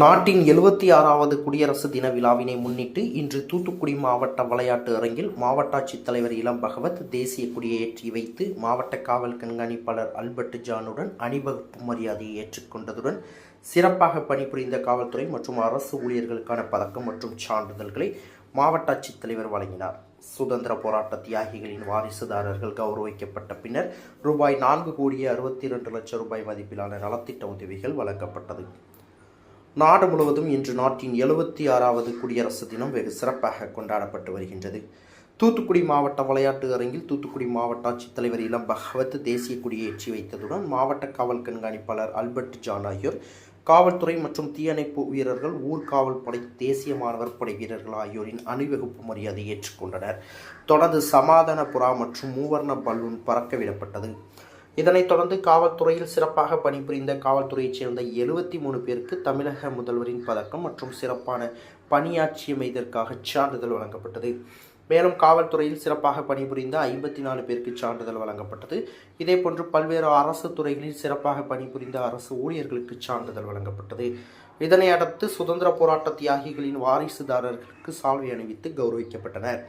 நாட்டின் எழுபத்தி ஆறாவது குடியரசு தின விழாவினை முன்னிட்டு இன்று தூத்துக்குடி மாவட்ட விளையாட்டு அரங்கில் மாவட்ட ஆட்சித்தலைவர் இளம் பகவத் தேசிய கொடியை ஏற்றி வைத்து மாவட்ட காவல் கண்காணிப்பாளர் அல்பர்ட் ஜானுடன் அணிவகுப்பு மரியாதையை ஏற்றுக்கொண்டதுடன் சிறப்பாக பணிபுரிந்த காவல்துறை மற்றும் அரசு ஊழியர்களுக்கான பதக்கம் மற்றும் சான்றிதழ்களை மாவட்ட ஆட்சித்தலைவர் வழங்கினார். சுதந்திர போராட்ட தியாகிகளின் வாரிசுதாரர்கள் கௌரவிக்கப்பட்ட பின்னர் ரூபாய் நான்கு கோடியே அறுபத்தி இரண்டு லட்சம் ரூபாய் மதிப்பிலான நலத்திட்ட உதவிகள் வழங்கப்பட்டது. நாடு முழுவதும் இன்று நாட்டின் எழுபத்தி ஆறாவது குடியரசு தினம் வெகு சிறப்பாக கொண்டாடப்பட்டு வருகின்றது. தூத்துக்குடி மாவட்ட விளையாட்டு அரங்கில் தூத்துக்குடி மாவட்ட ஆட்சித்தலைவர் இளம் பகவத் தேசிய கொடியை ஏற்றி வைத்ததுடன் மாவட்ட காவல் கண்காணிப்பாளர் அல்பர்ட் ஜான் ஆகியோர் காவல்துறை மற்றும் தீயணைப்பு வீரர்கள் ஊர்காவல் படை தேசிய மாணவர் படை வீரர்கள் ஆகியோரின் அணிவகுப்பு மரியாதை ஏற்றுக்கொண்டனர். தொடர்ந்து சமாதான புறா மற்றும் மூவர்ண பலூன் பறக்க விடப்பட்டது. இதனைத் தொடர்ந்து காவல்துறையில் சிறப்பாக பணிபுரிந்த காவல்துறையைச் சேர்ந்த எழுபத்தி மூணு பேருக்கு தமிழக முதல்வரின் பதக்கம் மற்றும் சிறப்பான பணியாற்றியமைதற்காக சான்றிதழ் வழங்கப்பட்டது. மேலும் காவல்துறையில் சிறப்பாக பணிபுரிந்த ஐம்பத்தி நாலு பேருக்கு சான்றிதழ் வழங்கப்பட்டது. இதேபோன்று பல்வேறு அரசு துறைகளில் சிறப்பாக பணிபுரிந்த அரசு ஊழியர்களுக்கு சான்றிதழ் வழங்கப்பட்டது. இதனை அடுத்து சுதந்திர போராட்ட தியாகிகளின் வாரிசுதாரர்களுக்கு சால்வை அணிவித்து கௌரவிக்கப்பட்டனர்.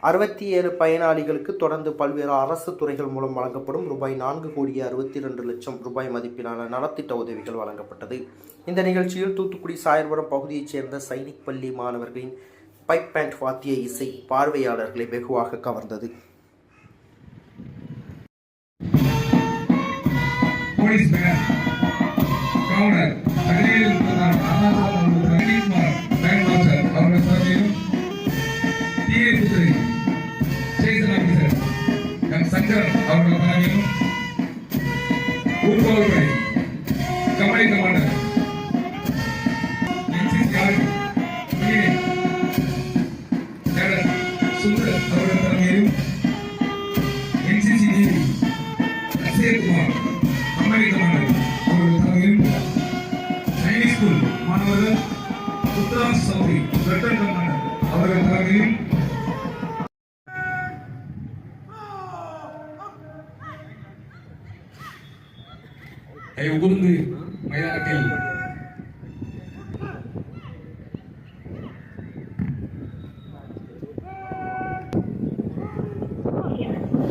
அறுபத்தி ஏழு பயனாளிகளுக்கு தொடர்ந்து பல்வேறு அரசு துறைகள் மூலம் வழங்கப்படும் ரூபாய் நான்கு கோடியே அறுபத்தி ரெண்டு லட்சம் ரூபாய் மதிப்பிலான நலத்திட்ட உதவிகள் வழங்கப்பட்டது. இந்த நிகழ்ச்சியில் தூத்துக்குடி சாயர்புரம் பகுதியைச் சேர்ந்த சைனிக் பள்ளி மாணவர்களின் பைப் பேண்ட் வாத்திய இசை பார்வையாளர்களை வெகுவாக கவர்ந்தது. போலீஸ் எம் அவர்கள் பதவியும் ஊர்வலப்படை கம்பெனி கமாண்டர் சுந்தர் அவர்கள் தலைமையிலும் என்சிசி நேவி அசேகுமார் கம்பெனி கமாண்டர் அவர்கள் சைனிக் ஸ்கூல் மாணவர்கள் கமாண்டர் அவர்கள் தலைமையில் தயவு கூர்ந்து மைதானத்தில்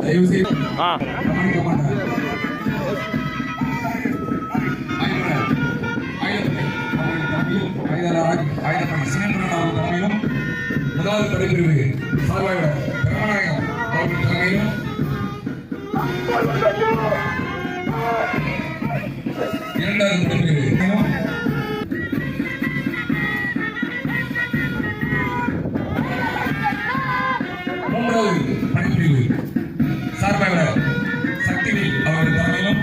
தயவு செய்து கமாண்ட் கமாண்டர் ஆயுதப்படை, ஆயுதப்படை அவர்கள் தலைமையிலும் ஆயுதப்படை ஆயுதப்படை சினேந்திரன் அவர்கள் தலைமையிலும் முதலாவது படைப்பிரிவு சார்பாக பிரமநாயகம் அவர்கள் தலைமையிலும் இரண்டாவது படைப்பிரிவு மூன்றாவது படைப்பிரிவு சார்பாக சக்திவேல் அவர்கள் தலைமையிலும்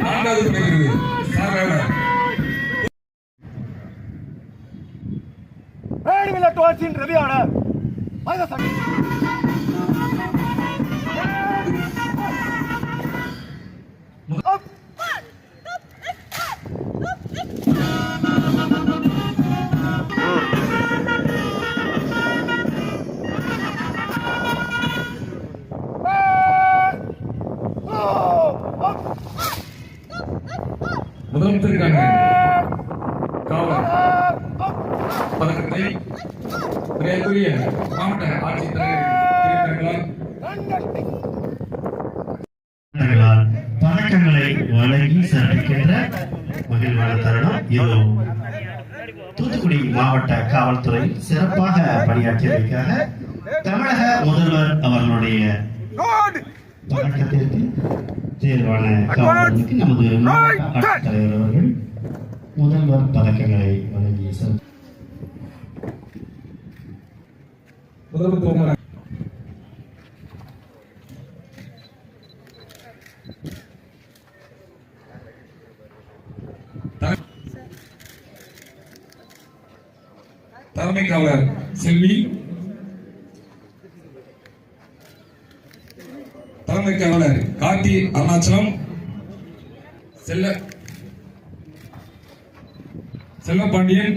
நான்காவது சார்பாக பதக்கங்களை வழங்கி சிறப்பிக்கின்ற மகிழ்வான தருணம் இது தூத்துக்குடி மாவட்ட காவல்துறையில் சிறப்பாக பணியாற்றியதற்காக தமிழக முதல்வர் அவர்களுடைய பதக்கத்திற்கு தேர்வான காவலர்களுக்கு நமது மாவட்ட ஆட்சித்தலைவர் அவர்கள் முதல்வர் பதக்கங்களை வழங்கி சிறப்பு தலைமை காவலர் காட்டி அருணாச்சலம். செல்ல செல்லப்பாண்டியன்.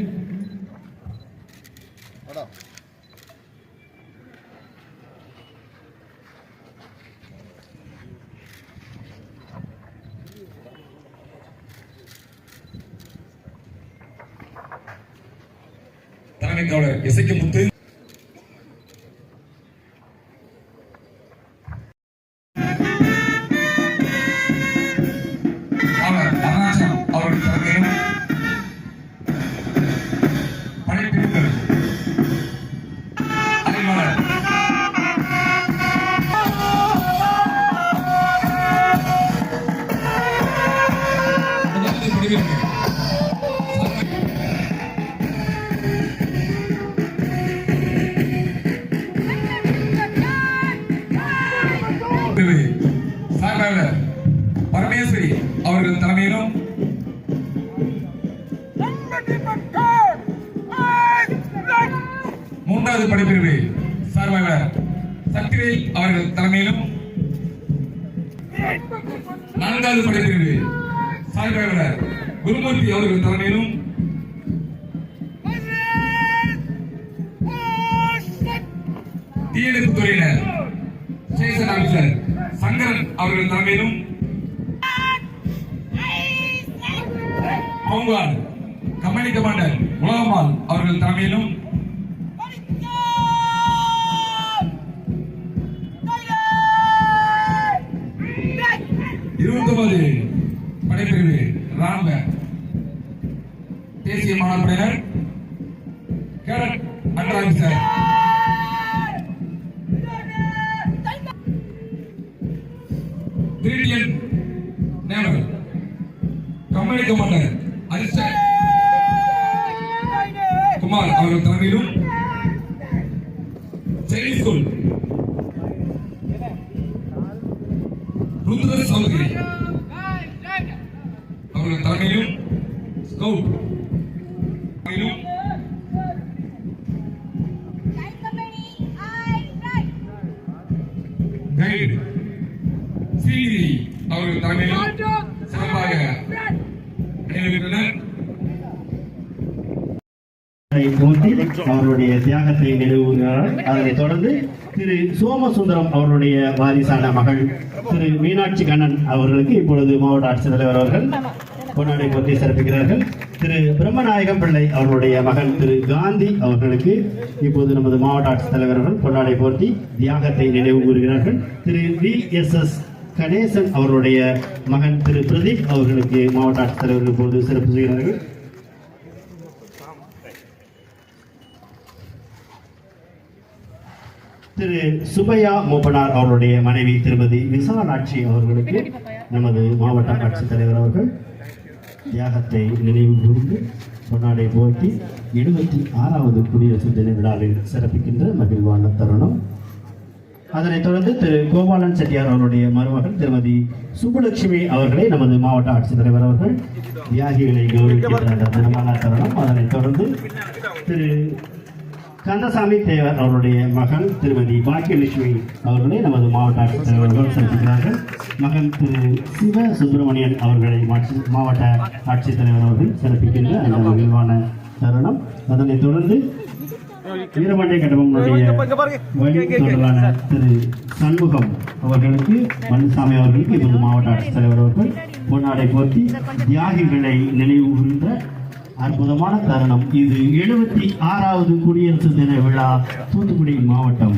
தலைமை காவலர் இசைக்கு முத்து. மூன்றாவது படைப்பிரிவு சார்பாளர் சக்திவேல் அவர்கள் தலைமையிலும் நான்காவது படைப்பிரிவு சார்பாளர் குருமூர்த்தி அவர்கள் தலைமையிலும் தீயணைப்பு துறையினர் ஸ்டேஷன் ஆபீசர் சங்கரன் அவர்கள் தலைமையிலும் பூங்கார் கம்பெனி கமாண்டர் உலகமால் அவர்கள் தலைமையிலும் ஒன்பது படைப்பிரிவு ராணுவ தேசிய மாணவப்படையினர் கேடட் அண்டர் ஆபீசர் பிரிட்டியன் நேவல் கம்பெனி கமாண்டர் அரிசன் குமார் அவர்கள் தலைமையிலும் சைனீஸ் ஸ்கூல். ருத்ர சௌத்ரி அவர்கள் தலைமையிலும் ஸ்கவுட் கைடு ஸ்ரீநிதி அவர்கள் தலைமையிலும் சிறப்பாக அணிவிக்கின்றனர் போற்றி அவருடைய தியாகத்தை நினைவுகிறார்கள் அதனைத் தொடர்ந்து திரு சோமசுந்தரம் அவருடைய வாரிசான மகள் திரு மீனாட்சி கண்ணன் அவர்களுக்கு இப்பொழுது மாவட்ட ஆட்சித்தலைவர் அவர்கள் பொன்னாடை போற்றி சிறப்பிக்கிறார்கள். திரு பிரம்மநாயகம் பிள்ளை அவர்களுடைய மகன் திரு காந்தி அவர்களுக்கு இப்போது நமது மாவட்ட ஆட்சித்தலைவர் அவர்கள் பொன்னாடை போற்றி தியாகத்தை நினைவு கூறுகிறார்கள். Thiru V S S Ganesan அவர்களுடைய மகன் திரு பிரதீப் அவர்களுக்கு மாவட்ட ஆட்சித்தலைவர்கள் இப்பொழுது சிறப்பு செய்கிறார்கள். திரு சுபையா மூப்பனார் அவருடைய மனைவி திருமதி விசாலாட்சி அவர்களுக்கு நமது மாவட்ட ஆட்சித்தலைவர் அவர்கள். தியாகத்தை நினைவு கூர்ந்து பொன்னாடை போக்கி எழுபத்தி ஆறாவது குடியரசு தின விழாவில் சிறப்பிக்கின்ற மகிழ்வான தருணம். அதனைத் தொடர்ந்து திரு கோபாலன் செட்டியார் அவருடைய மருமகள் திருமதி சுப்புலட்சுமி அவர்களை நமது மாவட்ட ஆட்சித்தலைவர் அவர்கள் தியாகிகளை கௌரவிக்கின்ற தினமான தருணம். அதனைத் தொடர்ந்து திரு கந்தசாமி தேவர் அவருடைய மகன் திருமதி பாக்கியலட்சுமி அவர்களை நமது மாவட்ட ஆட்சித்தலைவர்கள் அவர்கள் மகன் திரு சிவ சுப்பிரமணியன் அவர்களை மாவட்ட ஆட்சித்தலைவர் அவர்கள் சிறப்பிக்கின்ற அந்த மகிழ்வான தருணம். அதனைத் தொடர்ந்து வீரபாண்டிய கட்டபொம்மனுடைய வழி தொடர்பான திரு சண்முகம் அவர்களுக்கு பழனிசாமி அவர்களுக்கு இப்போது மாவட்ட ஆட்சித்தலைவர் அவர்கள் பொன்னாடை போர்த்தி தியாகிகளை நினைவுகின்ற அற்புதமான தருணம். இது எழுபத்தி ஆறாவது குடியரசு தின விழா தூத்துக்குடி மாவட்டம்.